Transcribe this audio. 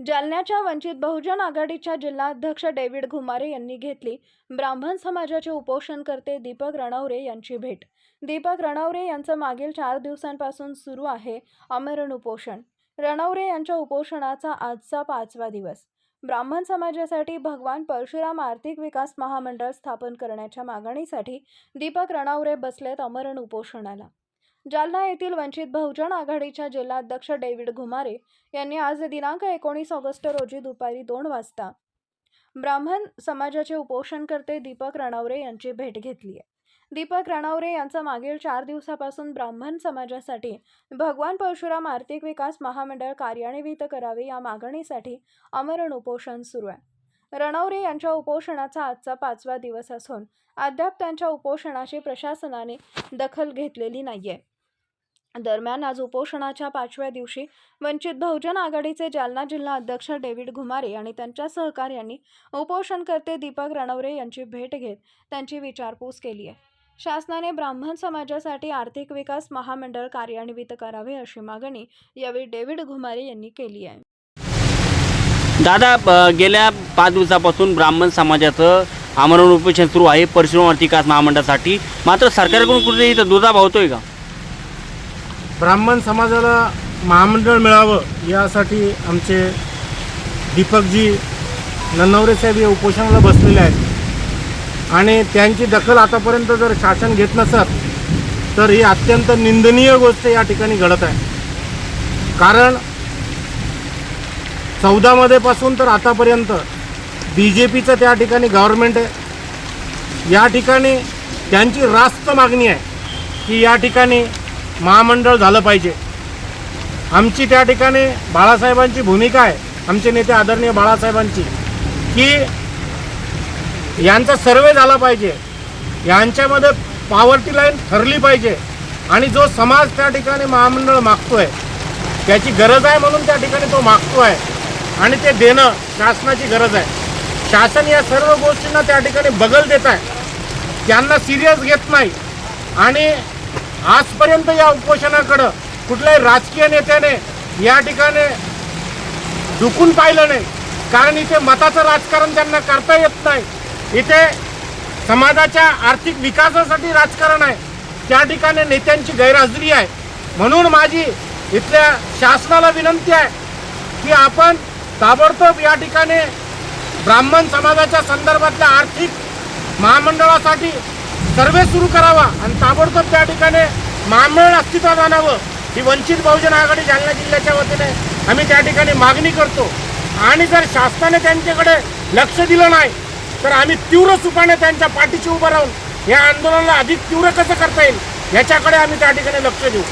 जालन्याच्या वंचित बहुजन आघाडीच्या जिल्हाध्यक्ष डेव्हिड घुमारे यांनी घेतली. ब्राह्मण समाजाचे उपोषणकर्ते दीपक रणवरे यांची भेट. दीपक रणवरे यांचं मागील चार दिवसांपासून सुरू आहे आमरण उपोषण. रणवरे यांच्या उपोषणाचा आजचा पाचवा दिवस. ब्राह्मण समाजासाठी भगवान परशुराम आर्थिक विकास महामंडळ स्थापन करण्याच्या मागणीसाठी दीपक रणवरे बसलेत अमरण उपोषणाला. जालना येथील वंचित बहुजन आघाडीच्या जिल्हाध्यक्ष डेव्हिड घुमारे यांनी आज दिनांक एकोणीस ऑगस्ट रोजी दुपारी दोन वाजता ब्राह्मण समाजाचे उपोषणकर्ते दीपक रणवरे यांची भेट घेतली आहे. दीपक रणवरे यांचं मागील चार दिवसापासून ब्राह्मण समाजासाठी भगवान परशुराम आर्थिक विकास महामंडळ कार्यान्वित करावे या मागणीसाठी आमरण उपोषण सुरू आहे. रणवरे यांच्या उपोषणाचा आजचा पाचवा दिवस असून अद्याप त्यांच्या उपोषणाची प्रशासनाने दखल घेतलेली नाहीये. दरम्यान आज उपोषणाच्या पाचव्या दिवशी वंचित बहुजन आघाडीचे जालना जिल्हा अध्यक्ष डेव्हिड घुमारे आणि त्यांच्या सहकार्यांनी उपोषणकर्ते दीपक रणवरे यांची भेट घेत त्यांची विचारपूस केली आहे. शासनाने ब्राह्मण समाजासाठी आर्थिक विकास महामंडळ कार्यान्वित करावे अशी मागणी यावेळी डेव्हिड घुमारे यांनी केली आहे. दादा ब- गेल्या पाच दिवसापासून ब्राह्मण समाजाचं आमरण उपोषण सुरू आहे. परशुराम आर्थिक विकास महामंडळासाठी. मात्र सरकारकडून कुठेतरी दुधा भावतोय का? ब्राह्मण समाजाला महामंडळ मिळावं यासाठी आमचे दीपकजी नन्नवरे साहेब हे उपोषणाला बसलेले आहेत. आणि त्यांची दखल आतापर्यंत जर शासन घेत नसत तर ही अत्यंत निंदनीय गोष्ट या ठिकाणी घडत आहे. कारण चौदामध्ये पासून तर आतापर्यंत बी जे पीचं त्या ठिकाणी गव्हर्नमेंट आहे. या ठिकाणी त्यांची रास्त मागणी आहे की या ठिकाणी महामंडळ झालं पाहिजे. आमची त्या ठिकाणी बाळासाहेबांची भूमिका आहे आमचे नेते आदरणीय बाळासाहेबांची की यांचा सर्वे झाला पाहिजे. यांच्यामध्ये पॉवर्टी लाईन ठरली पाहिजे. आणि जो समाज त्या ठिकाणी महामंडळ मागतो आहे त्याची गरज आहे म्हणून त्या ठिकाणी तो मागतो आहे आणि ते देणं शासनाची गरज आहे. शासन या सर्व गोष्टींना त्या ठिकाणी बगल देत आहे. त्यांना सिरियस घेत नाही. आणि आजपर्यंत या उपोषणाकडं कुठल्याही राजकीय नेत्याने या ठिकाणी झुकून पाहिलं नाही. कारण इथे मताचं राजकारण त्यांना करता येत नाही. इथे समाजाच्या आर्थिक विकासासाठी राजकारण आहे. त्या ठिकाणी नेत्यांची गैरहजेरी आहे. म्हणून माझी इथल्या शासनाला विनंती आहे की आपण ताबडतोब या ठिकाणी ब्राह्मण समाजाच्या संदर्भातल्या आर्थिक महामंडळासाठी सर्वे सुरू करावा आणि ताबडतोब त्या ठिकाणी महामंडळ अस्तित्वात आणावं ही वंचित बहुजन आघाडी जालना जिल्ह्याच्या वतीने आम्ही त्या ठिकाणी मागणी करतो. आणि जर शासनाने त्यांच्याकडे लक्ष दिलं नाही तर आम्ही तीव्र सुपाने त्यांच्या पाठीशी उभं राहून या आंदोलनाला अधिक तीव्र कसं करता येईल याच्याकडे आम्ही त्या ठिकाणी लक्ष देऊ.